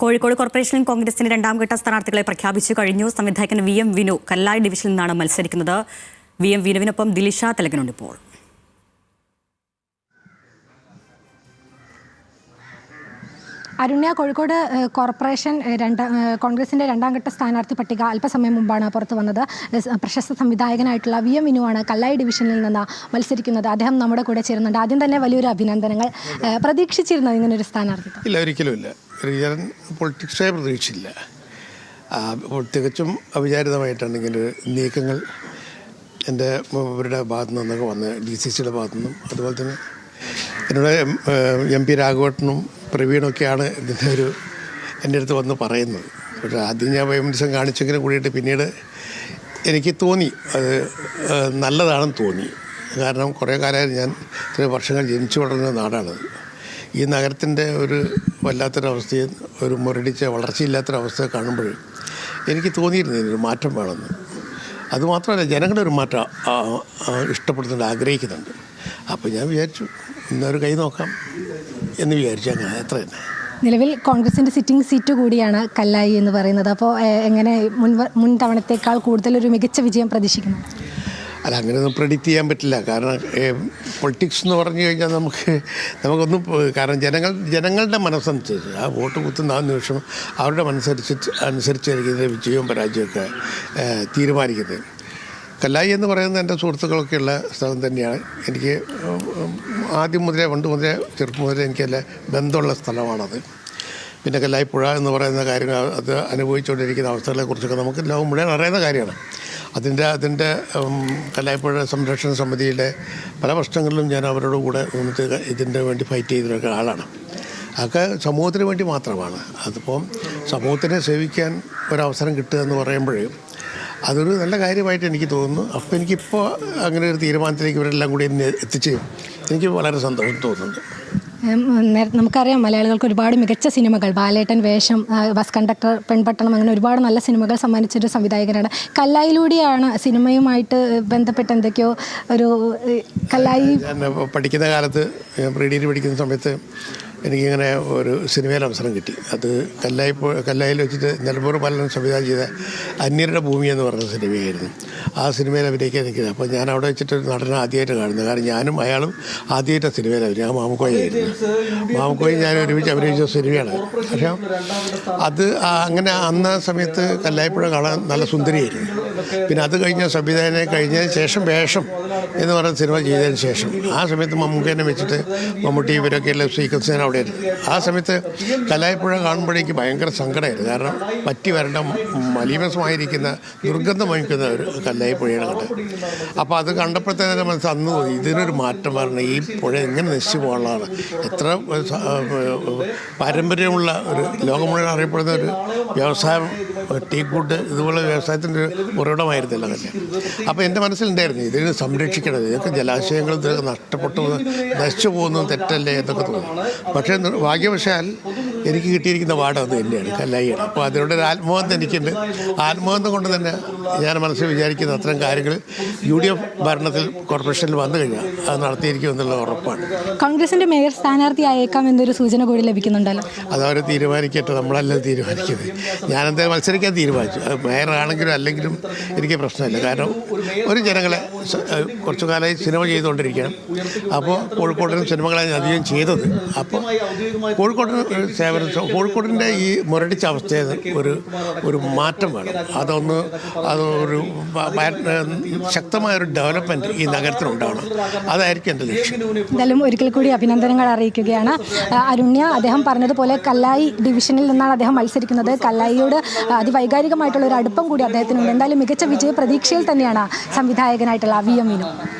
Kozhikode corporation കോൺഗ്രസിന്റെ രണ്ടാം ഘട്ട സ്ഥാനാർത്ഥികളെ പ്രഖ്യാപിച്ചു കഴിഞ്ഞു. സംവിധായകൻ വി എം വിനു കല്ലായി ഡിവിഷനിൽ നിന്നാണ് മത്സരിക്കുന്നത്. വി എം വിനുവിനൊപ്പം ദിലിഷ തിലകനുണ്ട് ഇപ്പോൾ. അരുണ്യ കോഴിക്കോട് കോർപ്പറേഷൻ രണ്ട കോൺഗ്രസിന്റെ രണ്ടാം ഘട്ട സ്ഥാനാർത്ഥി പട്ടിക അല്പസമയം മുമ്പാണ് പുറത്തു വന്നത്. പ്രശസ്ത സംവിധായകനായിട്ടുള്ള വി എം വിനുവാണ് കല്ലായി ഡിവിഷനിൽ നിന്ന് മത്സരിക്കുന്നത്. അദ്ദേഹം നമ്മുടെ കൂടെ ചേരുന്നുണ്ട്. ആദ്യം തന്നെ വലിയൊരു അഭിനന്ദനങ്ങൾ. പ്രതീക്ഷിച്ചിരുന്നു ഇങ്ങനൊരു സ്ഥാനാർത്ഥിത്വം? ഇല്ല ഒരിക്കലുമില്ല ഞാൻ പൊളിറ്റിക്സേ പ്രതീക്ഷിച്ചില്ല. തികച്ചും അവിചാരിതമായിട്ടാണ് ഇങ്ങനെ നീക്കങ്ങൾ എന്റെ ഇവരുടെ ഭാഗത്തു നിന്നൊക്കെ വന്ന് ഡി സി സിയുടെ ഭാഗത്തു നിന്നും. അതുപോലെ തന്നെ എന്നോട് എം പി രാഘവട്ടനും പ്രവീണൊക്കെയാണ് ഇതിന്റെ ഒരു എന്റെ അടുത്ത് വന്ന് പറയുന്നത്. പക്ഷേ ആദ്യം ഞാൻ വൈമനസം കാണിച്ചെങ്കിലും കൂടിയിട്ട് പിന്നീട് എനിക്ക് തോന്നി. അത് നല്ലതാണെന്ന് തോന്നി. കാരണം കുറേ കാലമായി ഞാൻ ഇത്രയും വർഷങ്ങൾ ജനിച്ചു വളർന്ന നാടാണത് ഈ നഗരത്തിന്റെ ഒരു വല്ലാത്തൊരവസ്ഥയെ ഒരു മുരടിച്ച വളർച്ചയില്ലാത്തൊരവസ്ഥ കാണുമ്പോൾ എനിക്ക് തോന്നിയിരുന്നു ഇതിനൊരു മാറ്റം വേണമെന്ന്. അതുമാത്രമല്ല ജനങ്ങളുടെ ഒരു മാറ്റം ഇഷ്ടപ്പെടുന്നുണ്ട് ആഗ്രഹിക്കുന്നുണ്ട്. അപ്പോൾ ഞാൻ വിചാരിച്ചു ഇന്നൊരു കൈ നോക്കാം. എന്ന് വിചാരിച്ചു അങ്ങനെ അത്ര തന്നെ. നിലവിൽ കോൺഗ്രസിന്റെ സിറ്റിംഗ് സീറ്റ് കൂടിയാണ് കല്ലായി എന്ന് പറയുന്നത്. അപ്പോൾ എങ്ങനെ മുൻ മുൻ തവണത്തേക്കാൾ കൂടുതൽ ഒരു മികച്ച വിജയം പ്രതീക്ഷിക്കുന്നു? അല്ല അങ്ങനെയൊന്നും പ്രെഡിക്റ്റ് ചെയ്യാൻ പറ്റില്ല. കാരണം പൊളിറ്റിക്സ് എന്ന് പറഞ്ഞു കഴിഞ്ഞാൽ നമുക്ക് നമുക്കൊന്നും കാരണം ജനങ്ങൾ ജനങ്ങളുടെ മനസ്സനുസരിച്ച് ആ വോട്ട് കുത്തുന്ന ആ നിമിഷം അവരുടെ മനസ്സരിച്ച് അനുസരിച്ചായിരിക്കും ഇതിന്റെ വിജയവും പരാജയമൊക്കെ തീരുമാനിക്കുന്നത്. കല്ലായി എന്ന് പറയുന്നത് എന്റെ സുഹൃത്തുക്കളൊക്കെയുള്ള സ്ഥലം തന്നെയാണ്. എനിക്ക് ആദ്യം മുതലേ പണ്ട് മുതലേ ചെറുപ്പം മുതലേ എനിക്ക് എനിക്കല്ല ബന്ധമുള്ള സ്ഥലമാണത്. പിന്നെ കല്ലായി പുഴ എന്ന് പറയുന്ന കാര്യങ്ങൾ അത് അനുഭവിച്ചുകൊണ്ടിരിക്കുന്ന അവസ്ഥകളെക്കുറിച്ചൊക്കെ നമുക്ക് ലോകം മുഴുവൻ അറിയുന്ന കാര്യമാണ്. അതിന്റെ അതിന്റെ ഉം, കല്ലായിപ്പുഴ സംരക്ഷണ സമിതിയിലെ പല പ്രശ്നങ്ങളിലും ഞാൻ അവരോട് കൂടെ നിന്നിട്ട് ഇതിന്റെ വേണ്ടി ഫൈറ്റ് ചെയ്തിട്ടൊക്കെ ആളാണ്. അതൊക്കെ സമൂഹത്തിന് വേണ്ടി മാത്രമാണ്. അതിപ്പം സമൂഹത്തിനെ സേവിക്കാൻ ഒരവസരം കിട്ടുക എന്ന് പറയുമ്പോൾ അതൊരു നല്ല കാര്യമായിട്ട് എനിക്ക് തോന്നുന്നു. അപ്പോൾ എനിക്കിപ്പോൾ അങ്ങനെ ഒരു തീരുമാനത്തിലേക്ക് ഇവരെല്ലാം കൂടി എന്നെ എത്തിച്ച് എനിക്ക് വളരെ സന്തോഷം തോന്നുന്നുണ്ട്. നേരത്തെ നേര- നമുക്കറിയാം മലയാളികൾക്ക് ഒരുപാട് മികച്ച സിനിമകൾ ബാലേട്ടൻ വേഷം ബസ് കണ്ടക്ടർ പെൺപട്ടണം അങ്ങനെ ഒരുപാട് നല്ല സിനിമകൾ സമ്മാനിച്ചൊരു സംവിധായകനാണ്. കല്ലായിലൂടെയാണ് സിനിമയുമായിട്ട് ബന്ധപ്പെട്ട് എന്തൊക്കെയോ ഒരു കല്ലായി പഠിക്കുന്ന കാലത്ത് ഞാൻ പ്രീ പഠിക്കുന്ന സമയത്ത് എനിക്കിങ്ങനെ ഒരു സിനിമയിൽ അവസരം കിട്ടി. അത് കല്ലായി കല്ലായിൽ വെച്ചിട്ട് നിലമ്പൂർ പലരും സംവിധാനം ചെയ്ത അന്യരുടെ ഭൂമി എന്ന് പറഞ്ഞ സിനിമയായിരുന്നു. ആ സിനിമയിൽ അഭിനയിക്കാൻ നിൽക്കുന്നത്. അപ്പോൾ ഞാൻ അവിടെ വെച്ചിട്ട് നടനെ ആദ്യമായിട്ട് കാണുന്നത്. കാരണം ഞാനും അയാളും ആദ്യമായിട്ട് സിനിമയിൽ അഭിനയം മാമുക്കോയായിരുന്നു മാമുക്കോയും ഞാൻ ഒരുമിച്ച് അഭിനയിച്ച സിനിമയാണ്. പക്ഷേ അത് അങ്ങനെ അന്ന സമയത്ത് കല്ലായിപ്പുഴ കാണാൻ നല്ല സുന്ദരിയായിരുന്നു. പിന്നെ അത് കഴിഞ്ഞ സംവിധാനം കഴിഞ്ഞതിന് ശേഷം വേഷം എന്ന് പറയുന്ന സിനിമ ചെയ്തതിന് ശേഷം. ആ സമയത്ത് മമ്മൂക്കേനെ വെച്ചിട്ട് മമ്മൂട്ടി ഇവരൊക്കെ എല്ലാം സീക്വൻസ് അവിടെ ആയിരുന്നു ആ സമയത്ത് കലായപ്പുഴ കാണുമ്പോഴേക്ക് ഭയങ്കര സങ്കടമായിരുന്നു. കാരണം പറ്റി വരേണ്ട മലീമസമായിരിക്കുന്ന ദുർഗന്ധം വഹിക്കുന്ന ഒരു കല്ലായിപ്പുഴയാണ് കണ്ടത്. അപ്പോൾ അത് കണ്ടപ്പോഴത്തേന് തന്നെ മനസ്സ് അന്ന് ഇതിനൊരു മാറ്റം വരണം. ഈ പുഴ എങ്ങനെ നശിച്ചു പോകാനുള്ളതാണ്. എത്ര പാരമ്പര്യമുള്ള ഒരു ലോകം മുഴുവൻ അറിയപ്പെടുന്ന ഒരു വ്യവസായം ടീ ഗുഡ് ഇതുപോലെ വ്യവസായത്തിന്റെ ഉറവിടമായിരുന്നില്ല തന്നെ. അപ്പോൾ എന്റെ മനസ്സിലുണ്ടായിരുന്നു ഇതിനെ സംരക്ഷിക്കണം ഇതൊക്കെ ജലാശയങ്ങൾ ഇതൊക്കെ നഷ്ടപ്പെട്ടു നശിച്ചു പോകുന്നത് തെറ്റല്ലേ എന്നൊക്കെ തോന്നി പക്ഷേ ഭാഗ്യവശാൽ എനിക്ക് കിട്ടിയിരിക്കുന്ന പാഠം അത് തന്നെയാണ് കല്ലായിയാണ്. അപ്പോൾ അതിനോട് ഒരു ആത്മബന്ധം എനിക്കുണ്ട് ആത്മബന്ധം കൊണ്ട് തന്നെ ഞാൻ മനസ്സിൽ വിചാരിക്കുന്ന അത്തരം കാര്യങ്ങൾ യു ഡി എഫ് ഭരണത്തിൽ കോർപ്പറേഷനിൽ വന്നു കഴിഞ്ഞാൽ അത് നടത്തിയിരിക്കും എന്നുള്ള ഉറപ്പാണ്. കോൺഗ്രസിന്റെ മേയർ സ്ഥാനാർത്ഥി ആയേക്കാം എന്നൊരു സൂചന കൂടി ലഭിക്കുന്നുണ്ടല്ലോ. അതവർ തീരുമാനിക്കട്ടെ നമ്മളല്ല തീരുമാനിക്കുന്നത് ഞാനെന്തായാലും മത്സരിക്കാൻ തീരുമാനിച്ചു. അത് മേയറാണെങ്കിലും അല്ലെങ്കിലും എനിക്ക് പ്രശ്നമില്ല. കാരണം ഒരു ജനങ്ങളെ കുറച്ചു കാലമായി സിനിമ ചെയ്തുകൊണ്ടിരിക്കുകയാണ്. അപ്പോൾ കോഴിക്കോടിന് സിനിമകളാണ് ഞാൻ അധികം ചെയ്തത്. അപ്പോൾ കോഴിക്കോട്ടിന് ഒരു സേവനം കോഴിക്കോടിന്റെ ഈ മുരടിച്ച അവസ്ഥയിൽ ഒരു ഒരു മാറ്റം വേണം. അതൊന്ന് അത് ഒരു ബ- ബ- ശക്തമായ ഒരു ഡെവലപ്മെന്റ് ഈ നഗരത്തിനുണ്ടാവണം. അതായിരിക്കും എന്റെ ലക്ഷ്യം. എന്തായാലും ഒരിക്കൽ കൂടി അഭിനന്ദനങ്ങൾ അറിയിക്കുകയാണ്. അരുണ്യ അദ്ദേഹം പറഞ്ഞതുപോലെ കല്ലായി ഡിവിഷനിൽ നിന്നാണ് അദ്ദേഹം മത്സരിക്കുന്നത്. കല്ലായിയോട് അതിവൈകാരികമായിട്ടുള്ള ഒരു അടുപ്പം കൂടി അദ്ദേഹത്തിനുണ്ട്. എന്തായാലും മികച്ച വിജയ പ്രതീക്ഷയിൽ തന്നെയാണ് സംവിധായകനായിട്ടുള്ള വി എം വിനു